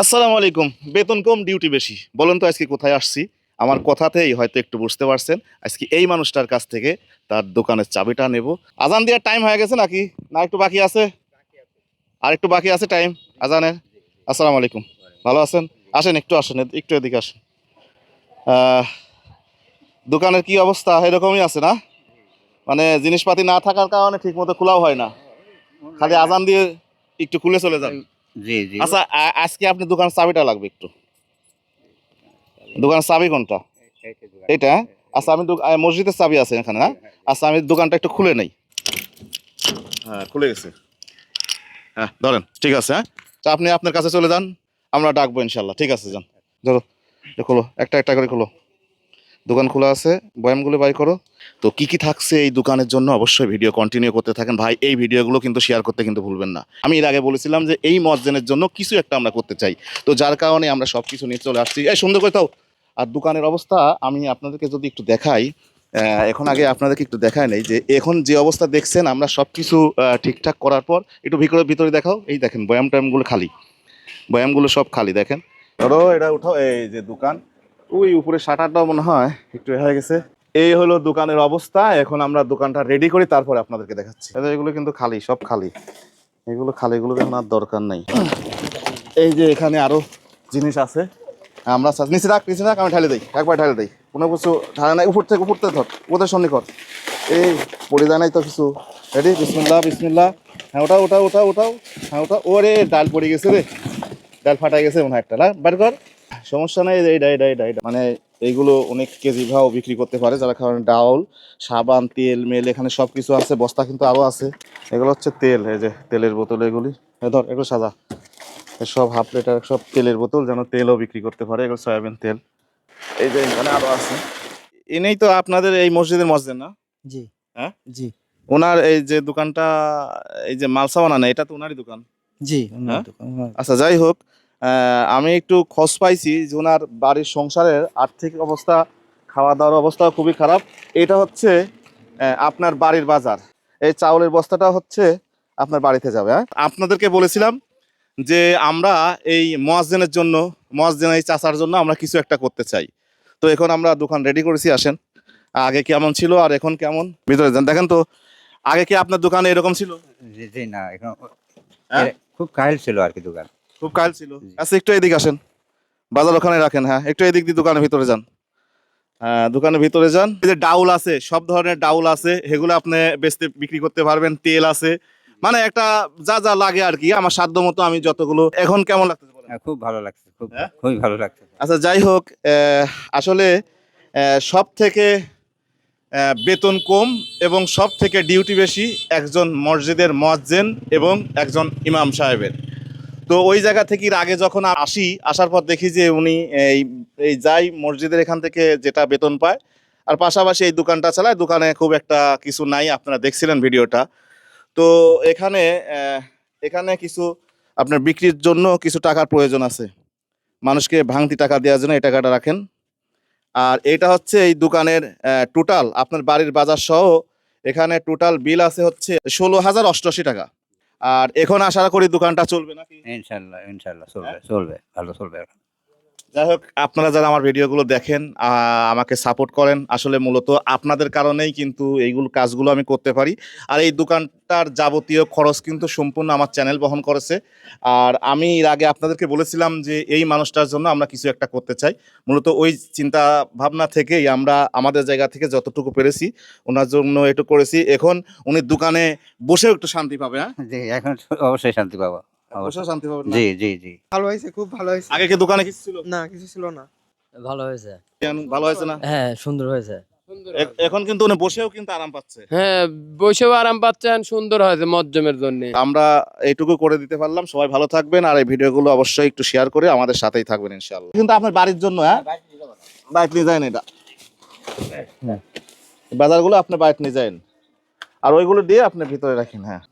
আসসালামু আলাইকুম। বেতন কম ডিউটি বেশি। বলেন তো আজকে কোথায় আসছি? আমার কথাতেই হয়তো একটু বুঝতে পারছেন। আজকে এই মানুষটার কাছ থেকে তার দোকানের চাবিটা নেব। আজান দেওয়ার টাইম হয়ে গেছে নাকি? না, একটু বাকি আছে? আর একটু বাকি আছে টাইম আজানের? আসসালামু আলাইকুম। ভালো আছেন? আসেন, একটু আসেন একটু এদিকে আসেন। দোকানের কি অবস্থা? এরকমই আছে না? মানে জিনিসপাতি না থাকার কারণে ঠিক মতো খোলাও হয় না। খালি আজান দিয়ে একটু খুলে চলে যান। জি জি। আচ্ছা আজকে আপনি দোকান চাবিটা লাগবে একটু। দোকানের চাবি কোনটা? এটা হ্যাঁ? আচ্ছা আমি মসজিদের চাবি আছে এখানে না আচ্ছা আমি দোকানটা একটু খুলে নেই। হ্যাঁ খুলে গেছে। হ্যাঁ ধরেন ঠিক আছে হ্যাঁ? তা আপনি আপনার কাছে চলে যান আমরা ডাকবো ইনশাল্লাহ ঠিক আছে যান। ধরো খোলো একটা একটা করে খোলো। দোকান খোলা আছে, বয়ামগুলো বাই করো। তো কি কি থাকছে এই দোকানের জন্য অবশ্যই ভিডিও কন্টিনিউ করতে থাকেন। ভাই, এই ভিডিওগুলো কিন্তু শেয়ার করতে কিন্তু ভুলবেন না। আমি এর আগে বলেছিলাম যে এই মসজেনের জন্য কিছু একটা আমরা করতে চাই। তো যার কারণে আমরা সব কিছু নিয়ে চলে আসছি। এই সুন্দর করে তাও আর দোকানের অবস্থা, আমি আপনাদেরকে যদি একটু দেখাই এখন আগে আপনাদেরকে একটু দেখায় নেই যে এখন যে অবস্থা দেখছেন, আমরা সব কিছু ঠিকঠাক করার পর, একটু ভিতরে ভিতরে দেখাও। এই দেখেন বয়াম টয়ামগুলো খালি। বয়ামগুলো সব খালি, দেখেন। ধরো, এটা উঠাও, এই যে দোকান। ওই উপরে শাটারটাও মনে হয় একটু হয়ে গেছে। এই হলো দোকানের অবস্থা। এখন আমরা দোকানটা রেডি করি, তারপরে আপনাদেরকে দেখাচ্ছি। এগুলো কিন্তু খালি, সব খালি। এগুলো খালি, এগুলো এখন আর দরকার নেই? এই যে এখানে আরও জিনিস আছে। আমরা নিচে রাখ নিচে রাখ আমি ঢালে দিই। একবার ঢালে দিই। কোনো কিছু ঢালে নাই। উপর থেকে উপর থেকে ধর, ওদের সঙ্গে কর এই পড়ে যায় নাই তো কিছু। রেডি বিসমিল্লা বিসমিল্লা হ্যাঁ ওটা ওটাও ওটাও ওটাও। হ্যাঁ ওটা ওরে, ডাল পড়ে গেছে রে। ডাল ফাটা গেছে মনে হয় একটা না? বার কর সমস্যা নাই এইটা এইটা এইটা এইটা মানে এইগুলো অনেক কেজি ভাও বিক্রি করতে পারে যারা খাবেন ডাউল সাবান তেল মেল এখানে সব কিছু আছে বস্তা কিন্তু আরও আছে। এগুলো হচ্ছে তেল এই যে তেলের বোতল এগুলি। ধর এগুলো সাদা সব হাফ লিটার সব তেলের বোতল যেন তেলও বিক্রি করতে পারে এগুলো সয়াবিন তেল। এই যে এখানে আরও আছে। এনেই তো আপনাদের এই মসজিদের মসজিদ না? জি। হ্যাঁ? জি। ওনার এই যে দোকানটা এই যে মালসা বানানো এটা তো ওনারই দোকান? জি হ্যাঁ? ওনার। আচ্ছা যাই হোক আমি একটু খোঁজ পাইছি যে ওনার বাড়ির সংসারের আর্থিক অবস্থা খাওয়া দাওয়ার অবস্থা খুবই খারাপ। এটা হচ্ছে আপনার বাড়ির বাজার। এই চাউলের বস্তাটা হচ্ছে আপনার বাড়িতে যাবে হ্যাঁ? আপনাদেরকে বলেছিলাম যে আমরা এই মোয়াজ্জেনের জন্য মোয়াজ্জেন এই চাচার জন্য আমরা কিছু একটা করতে চাই। তো এখন আমরা দোকান রেডি করেছি আসেন। আগে কেমন ছিল আর এখন কেমন? ভিতরে যান দেখেন তো আগে কি আপনার দোকানে এরকম ছিল? জি না এখন হ্যাঁ? খুব কাহিল ছিল আর কি দোকান। খুব কাল ছিল। আচ্ছা একটু এদিকে আসেন। বাজার ওখানে রাখেন হ্যাঁ। একটু এদিক দিয়ে দোকানের ভিতরে যান। হ্যাঁ দোকানের ভিতরে যান। এই যে ডাউল আছে সব ধরনের ডাউল আছে সেগুলো আপনি বেচতে বিক্রি করতে পারবেন তেল আছে। মানে একটা যা যা লাগে আর কি আমার সাধ্য মতো আমি যতগুলো এখন কেমন লাগতেছে বলেন? হ্যাঁ, খুব ভালো লাগছে খুব হ্যাঁ? খুবই ভালো লাগছে আচ্ছা যাই হোক আহ, আসলে সব থেকে বেতন কম এবং সব থেকে ডিউটি বেশি একজন মসজিদের মজ্জেন এবং একজন ইমাম সাহেবের। তো ওই জায়গা থেকে আগে যখন আসি, আসার পর দেখি যে উনি এই এই যাই মসজিদের এখান থেকে যেটা বেতন পায়, আর পাশাপাশি এই দোকানটা চালায়, দোকানে খুব একটা কিছু নাই, আপনারা দেখছিলেন ভিডিওটা। তো এখানে এখানে কিছু আপনার বিক্রির জন্য কিছু টাকার প্রয়োজন আছে। মানুষকে ভাঙতি টাকা দেওয়ার জন্য এই টাকাটা রাখেন। আর এটা হচ্ছে এই দোকানের টোটাল আপনার বাড়ির বাজার সহ এখানে টোটাল বিল আছে হচ্ছে ষোলো হাজার অষ্টআশি টাকা আর এখন আশা করি দোকানটা চলবে নাকি ইনশাল্লাহ ইনশাল্লাহ চলবে? চলবে, ভালো চলবে যাই হোক, আপনারা যারা আমার ভিডিওগুলো দেখেন আমাকে সাপোর্ট করেন, আসলে মূলত আপনাদের কারণেই কিন্তু এইগুলো কাজগুলো আমি করতে পারি। আর এই দোকানটার যাবতীয় খরচ কিন্তু সম্পূর্ণ আমার চ্যানেল বহন করেছে। আর আমি এর আগে আপনাদেরকে বলেছিলাম যে এই মানুষটার জন্য আমরা কিছু একটা করতে চাই। মূলত ওই চিন্তা ভাবনা থেকেই আমরা আমাদের জায়গা থেকে যতটুকু পেরেছি, ওনার জন্য একটু করেছি। এখন উনি দোকানে বসেও একটু শান্তি পাবে হ্যাঁ? এখন অবশ্যই শান্তি পাবো। বসেও শান্তি পাবে না? জি জি জি। ভালো হয়েছে খুব ভালো হয়েছে। আগে কি দোকানে কিছু ছিল? না কিছু ছিল না। ভালো হয়েছে। ভালো হয়েছে না? হ্যাঁ সুন্দর হয়েছে। এখন কিন্তু উনি বসেও কিন্তু আরাম পাচ্ছে। হ্যাঁ বসেও আরাম পাচ্ছেন সুন্দর হয়েছে মজ্জমের জন্য। আমরা এইটুকু করে দিতে পারলাম। সবাই ভালো থাকবেন আর এই ভিডিওগুলো অবশ্যই একটু শেয়ার করে আমাদের সাথেই থাকবেন ইনশাআল্লাহ। কিন্তু আপনার বাড়ির জন্য হ্যাঁ? বাইক নিয়ে যান এটা। হ্যাঁ। বাজারগুলো আপনি বাইক নিয়ে যান আর ওইগুলো দিয়ে আপনি ভিতরে রাখেন হ্যাঁ।